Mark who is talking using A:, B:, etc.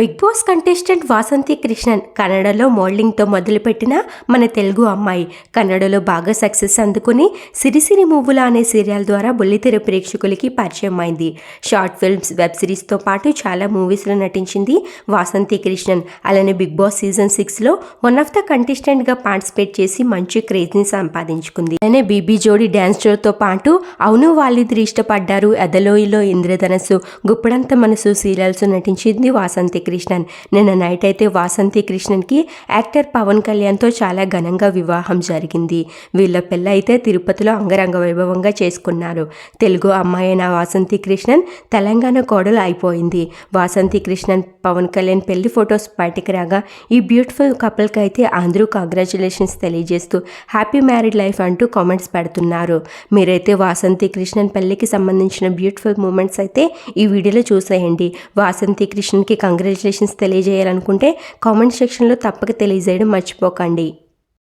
A: Bigg Boss contestant Vasanthi Krishnan కన్నడలో మోడలింగ్తో మొదలుపెట్టిన మన తెలుగు అమ్మాయి. కన్నడలో బాగా సక్సెస్ అందుకుని సిరిసిరి మూవుల అనే సీరియల్ ద్వారా బుల్లితెర ప్రేక్షకులకి పరిచయం అయింది. షార్ట్ ఫిల్మ్స్ వెబ్ సిరీస్తో పాటు చాలా మూవీస్లో నటించింది వాసంతి కృష్ణన్. అలానే బిగ్ బాస్ సీజన్ సిక్స్లో వన్ ఆఫ్ ద కంటెస్టెంట్గా పార్టిసిపేట్ చేసి మంచి క్రేజ్ని సంపాదించుకుంది. అలానే బీబీ జోడి డ్యాన్స్ షోతో పాటు అవును వాళ్ళిద్దరు ఇష్టపడ్డారు ఎదలోయిలో ఇంద్రధనస్సు. గుప్పడంత మనసు సీరియల్స్ నటించింది వాసంతి కృష్ణన్ నిన్న నైట్ అయితే వాసంతి కృష్ణన్కి యాక్టర్ పవన్ కళ్యాణ్తో చాలా ఘనంగా వివాహం జరిగింది వీళ్ళ పిల్ల అయితే తిరుపతిలో అంగరంగ వైభవంగా చేసుకున్నారు తెలుగు అమ్మాయి వాసంతి కృష్ణన్ తెలంగాణ కోడలు అయిపోయింది వాసంతి కృష్ణన్ పవన్ కళ్యాణ్ పెళ్ళి ఫొటోస్ బయటికి రాగా ఈ బ్యూటిఫుల్ కపుల్కి అయితే అందరూ కంగ్రాచులేషన్స్ తెలియజేస్తూ హ్యాపీ మ్యారీడ్ లైఫ్ అంటూ కామెంట్స్ పెడుతున్నారు మీరైతే వాసంతి కృష్ణన్ పెళ్ళికి సంబంధించిన బ్యూటిఫుల్ మూమెంట్స్ అయితే ఈ వీడియోలో చూసేయండి వాసంతి కృష్ణన్కి కంగ్రాచులేషన్స్ తెలియజేయాలనుకుంటే కామెంట్ సెక్షన్లో తప్పక తెలియజేయడం మర్చిపోకండి.